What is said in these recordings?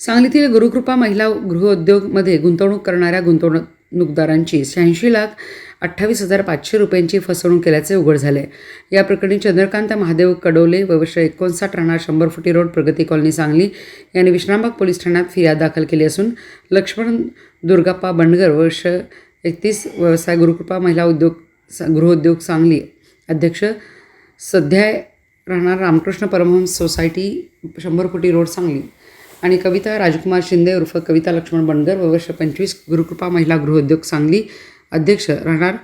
सांगलीतील गुरुकृपा महिला गृहउद्योगमध्ये गुंतवणूक करणाऱ्या गुंतवणूकदारांची शहाऐंशी लाख अठ्ठावीस हजार पाचशे रुपयांची फसवणूक केल्याचे उघड झाले. या प्रकरणी चंद्रकांत महादेव कडोले वर्ष एकोणसाठ राहणार शंभर फुटी रोड प्रगती कॉलनी सांगली यांनी विश्रामबाग पोलीस ठाण्यात फिर्याद दाखल केली असून लक्ष्मण दुर्गाप्पा बंडगर वर्ष एकतीस व्यवसाय गुरुकृपा महिला उद्योग गृहउद्योग सांगली अध्यक्ष सध्या राहणार रामकृष्ण परमहंस सोसायटी शंभर फुटी रोड सांगली. आणि कविता राजकुमार शिंदे उर्फ कविता लक्ष्मण बनगर व वर्ष पंचवीस गुरुकृपा महिला गृहोद्योग सांगली अध्यक्ष राहणार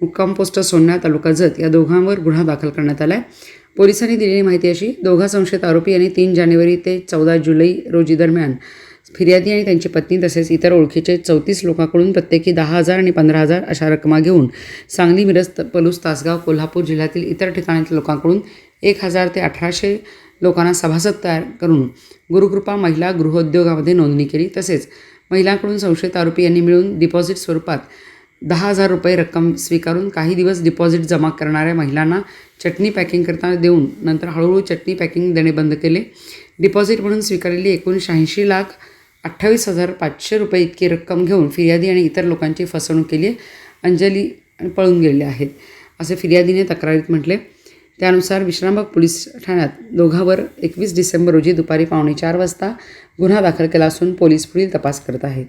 मुक्काम पोस्ट सोन्या तालुका जत. या दोघांवर गुन्हा दाखल करण्यात आला आहे पोलिसांनी दिलेली माहिती अशी दोघा संशयित आरोपी यांनी तीन जानेवारी ते चौदा जुलै रोजी दरम्यान फिर्यादी आणि त्यांची पत्नी तसेच इतर ओळखीचे चौतीस लोकांकडून प्रत्येकी दहा हजार आणि पंधरा हजार अशा रकमा घेऊन सांगली मिरज पलूस तासगाव कोल्हापूर जिल्ह्यातील इतर ठिकाणातील लोकांकडून एक हजार ते अठराशे लोकांना सभासद तयार करून गुरुकृपा महिला गृहोद्योगामध्ये नोंदणी केली. तसेच महिलांकडून संशयित आरोपी यांनी मिळून डिपॉझिट स्वरूपात दहा हजार रुपये रक्कम स्वीकारून काही दिवस डिपॉझिट जमा करणाऱ्या महिलांना चटणी पॅकिंग करताना देऊन नंतर हळूहळू चटणी पॅकिंग देणे बंद केले. डिपॉझिट म्हणून स्वीकारलेली एकूण शहाऐंशी लाख अठ्ठावीस हजार पाचशे रुपये इतकी रक्कम घेऊन फिर्यादी आणि इतर लोकांची फसवणूक केली आहे. अंजली पळून गेलेले आहेत. असे फिर्यादीने तक्रारीत म्हटले. त्यानुसार विश्रामबाग पोलीस ठाण्यात दोघांवर एकवीस डिसेंबर रोजी दुपारी पावणे चार वाजता गुन्हा दाखल केला असून पोलीस पुढील तपास करत आहेत.